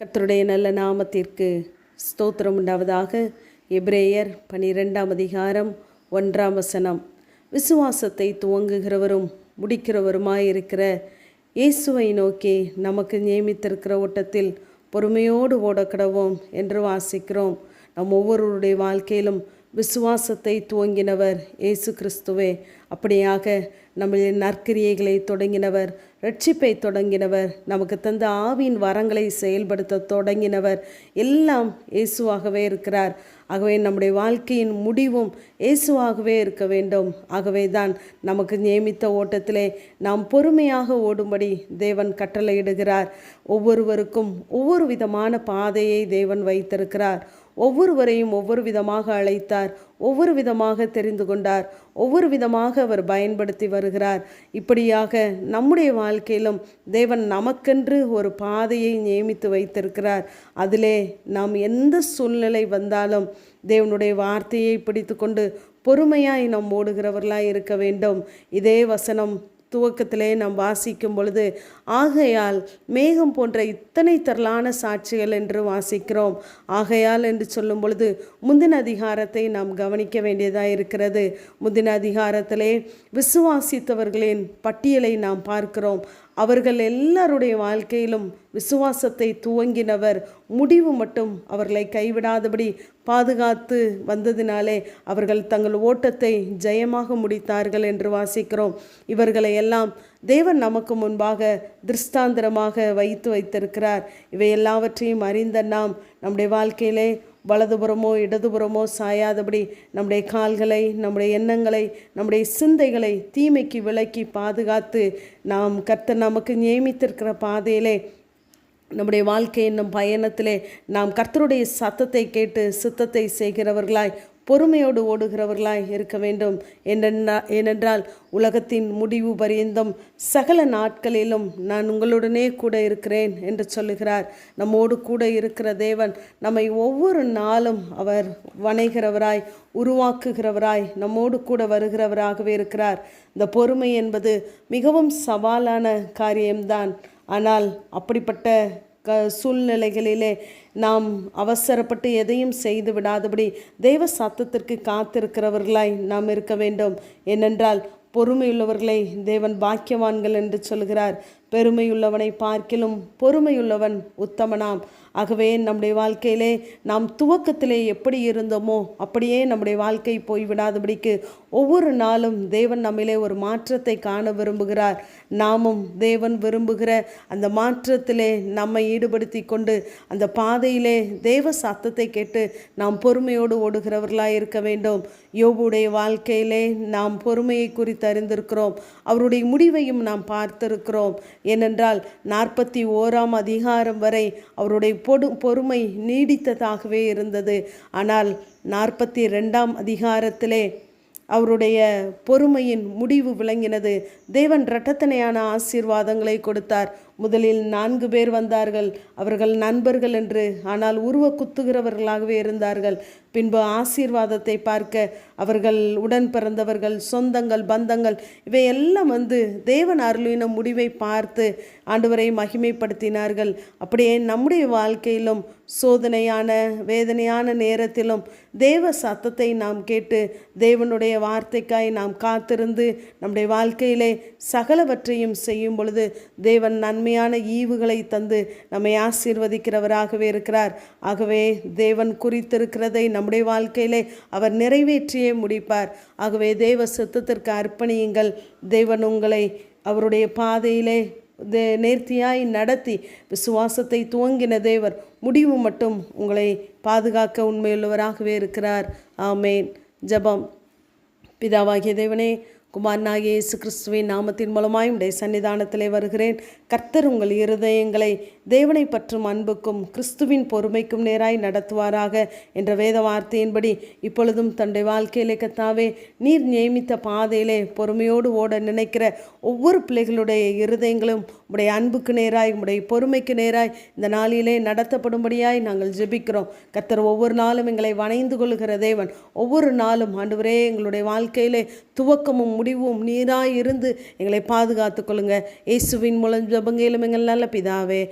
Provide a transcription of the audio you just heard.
கத்தருடைய நல்ல நாமத்திற்கு ஸ்தோத்திரம் உண்டாவதாக. எப்ரேயர் பனிரெண்டாம் அதிகாரம் ஒன்றாம் வசனம். விசுவாசத்தை துவங்குகிறவரும் முடிக்கிறவருமாயிருக்கிற இயேசுவை நோக்கி நமக்கு நியமித்திருக்கிற ஓட்டத்தில் பொறுமையோடு ஓடக்கிடவோம் என்று வாசிக்கிறோம். நம் ஒவ்வொருவருடைய வாழ்க்கையிலும் விசுவாசத்தை துவங்கினவர் இயேசு கிறிஸ்துவே. அப்படியாக நம்முடைய நற்கிரியைகளை தொடங்கினவர் ரட்சிப்பை தொடங்கினவர். நமக்கு தந்த ஆவியின் வரங்களை செயல்படுத்த தொடங்கினவர். எல்லாம் இயேசுவாகவே இருக்கிறார். ஆகவே நம்முடைய வாழ்க்கையின் முடிவும் இயேசுவாகவே இருக்க வேண்டும். ஆகவே தான் நமக்கு நியமித்த ஓட்டத்திலே நாம் பொறுமையாக ஓடும்படி தேவன் கட்டளையிடுகிறார். ஒவ்வொருவருக்கும் ஒவ்வொரு விதமான பாதையை தேவன் வைத்திருக்கிறார். ஒவ்வொருவரையும் ஒவ்வொரு விதமாக அழைத்தார். ஒவ்வொரு விதமாக தெரிந்து கொண்டார். ஒவ்வொரு விதமாக அவர் பயன்படுத்தி வருகிறார். இப்படியாக நம்முடைய வாழ்க்கையிலும் தேவன் நமக்கென்று ஒரு பாதையை நியமித்து வைத்திருக்கிறார். அதிலே நாம் எந்த சூழ்நிலை வந்தாலும் தேவனுடைய வார்த்தையை பிடித்து கொண்டு பொறுமையாய் நாம் ஓடுகிறவர்களாய் இருக்க வேண்டும். இதே வசனம் துவக்கத்திலே நாம் வாசிக்கும் பொழுது ஆகையால் மேகம் போன்ற இத்தனை தரலான சாட்சிகள் என்று வாசிக்கிறோம். ஆகையால் என்று சொல்லும் பொழுது முந்தின அதிகாரத்தை நாம் கவனிக்க வேண்டியதாக இருக்கிறது. முந்தின அதிகாரத்திலே விசுவாசித்தவர்களின் பட்டியலை நாம் பார்க்கிறோம். அவர்கள் எல்லாருடைய வாழ்க்கையிலும் விசுவாசத்தை துவங்கினவர். முடிவு மட்டும் அவர்களை கைவிடாதபடி பாதுகாத்து வந்ததினாலே அவர்கள் தங்கள் ஓட்டத்தை ஜெயமாக முடித்தார்கள் என்று வாசிக்கிறோம். இவர்களை எல்லாம் தேவன் நமக்கு முன்பாக திருஷ்டாந்திரமாக வைத்து வைத்திருக்கிறார். இவை எல்லாவற்றையும் அறிந்த நாம் நம்முடைய வாழ்க்கையிலே வலதுபுறமோ இடதுபுறமோ சாயாதபடி நம்முடைய கால்களை நம்முடைய எண்ணங்களை நம்முடைய சிந்தைகளை தீமைக்கு விலக்கி பாதுகாத்து நாம் கர்த்தர் நமக்கு நியமித்திருக்கிற பாதையிலே நம்முடைய வாழ்க்கை என்னும் பயணத்திலே நாம் கர்த்தருடைய சத்தத்தை கேட்டு சித்தத்தை செய்கிறவர்களாய் பொறுமையோடு ஓடுகிறவர்களாய் இருக்க வேண்டும். என்னென்னா ஏனென்றால் உலகத்தின் முடிவு பரியந்தம் சகல நாட்களிலும் நான் உங்களுடனே கூட இருக்கிறேன் என்று சொல்லுகிறார். நம்மோடு கூட இருக்கிற தேவன் நம்மை ஒவ்வொரு நாளும் அவர் வணைகிறவராய் உருவாக்குகிறவராய் நம்மோடு கூட வருகிறவராகவே இருக்கிறார். இந்த பொறுமை என்பது மிகவும் சவாலான காரியம்தான். ஆனால் அப்படிப்பட்ட க சூழ்நிலைகளிலே நாம் அவசரப்பட்டு எதையும் செய்து விடாதபடி தெய்வ சத்தத்திற்கு காத்திருக்கிறவர்களாய் நாம் இருக்க வேண்டும். ஏனென்றால் பொறுமையுள்ளவர்களை தேவன் பாக்கியவான்கள் என்று சொல்கிறார். பெருமையுள்ளவனை பார்க்கிலும் பொறுமையுள்ளவன் உத்தமனாம். ஆகவே நம்முடைய வாழ்க்கையிலே நாம் துவக்கத்திலே எப்படி இருந்தோமோ அப்படியே நம்முடைய வாழ்க்கை போய்விடாதபடிக்கு ஒவ்வொரு நாளும் தேவன் நம்மிலே ஒரு மாற்றத்தை காண விரும்புகிறார். நாமும் தேவன் விரும்புகிற அந்த மாற்றத்திலே நம்மை ஈடுபடுத்தி கொண்டு அந்த பாதையிலே தேவ சத்தத்தை கேட்டு நாம் பொறுமையோடு ஓடுகிறவர்களாக இருக்க வேண்டும். யோபுடைய வாழ்க்கையிலே நாம் பொறுமையை குறித்து அறிந்திருக்கிறோம். அவருடைய முடிவையும் நாம் பார்த்திருக்கிறோம். ஏனென்றால் நாற்பத்தி ஓராம் அதிகாரம் வரை அவருடைய பொடு பொறுமை நீடித்ததாகவே இருந்தது. ஆனால் நாற்பத்தி ரெண்டாம் அதிகாரத்திலே அவருடைய பொறுமையின் முடிவு விளங்கினது. தேவன் இரட்டத்தனையான ஆசீர்வாதங்களை கொடுத்தார். முதலில் நான்கு பேர் வந்தார்கள். அவர்கள் நண்பர்கள் என்று ஆனால் உருவ குத்துகிறவர்களாகவே இருந்தார்கள். பின்பு ஆசீர்வாதத்தை பார்க்க அவர்கள் உடன் பிறந்தவர்கள் சொந்தங்கள் பந்தங்கள் இவையெல்லாம் வந்து தேவன் அருளின முடிவை பார்த்து ஆண்டவரை மகிமைப்படுத்தினார்கள். அப்படியே நம்முடைய வாழ்க்கையிலும் சோதனையான வேதனையான நேரத்திலும் தேவ சத்தத்தை நாம் கேட்டு தேவனுடைய வார்த்தைக்காய் நாம் காத்திருந்து நம்முடைய வாழ்க்கையிலே சகலவற்றையும் செய்யும் பொழுது தேவன் நன்மை நன்மையான ஈவுகளை தந்து நம்மை ஆசீர்வதிக்கிறவராகவே இருக்கிறார். ஆகவே தேவன் குறித்திருக்கிறதை நம்முடைய வாழ்க்கையிலே அவர் நிறைவேற்றியே முடிப்பார். ஆகவே தேவ சித்தத்திற்கு அர்ப்பணியுங்கள். தேவன் உங்களை அவருடைய பாதையிலே தே நேர்த்தியாய் நடத்தி விசுவாசத்தை துவங்கின தேவர் முடிவு மட்டும் உங்களை பாதுகாக்க உண்மையுள்ளவராகவே இருக்கிறார். ஆமேன். ஜபம். பிதாவாகிய தேவனே குமாரனாகிய இயேசு கிறிஸ்துவின் நாமத்தின் மூலமாய் உடைய சன்னிதானத்திலே வருகிறேன். கர்த்தர் உங்கள் இருதயங்களை தேவனை பற்றும் அன்புக்கும் கிறிஸ்துவின் பொறுமைக்கும் நேராய் நடத்துவாராக என்ற வேத வார்த்தையின்படி இப்பொழுதும் தன்னுடைய வாழ்க்கையிலே கத்தாவே நீர் நியமித்த பாதையிலே பொறுமையோடு ஓட நினைக்கிற ஒவ்வொரு பிள்ளைகளுடைய இருதயங்களும் உடைய அன்புக்கு நேராய் உடைய பொறுமைக்கு நேராய் இந்த நாளிலே நடத்தப்படும்படியாய் நாங்கள் ஜெபிக்கிறோம். கர்த்தர் ஒவ்வொரு நாளும் எங்களை வணைந்து கொள்கிற தேவன். ஒவ்வொரு நாளும் ஆண்டு எங்களுடைய வாழ்க்கையிலே துவக்கமும் முடிவும். நீராய் இருந்து எங்களை பாதுகாத்து கொள்ளுங்க. இயேசுவின் மூலம் ஜபங்கையிலும் எங்கள் நல்ல பிதாவே.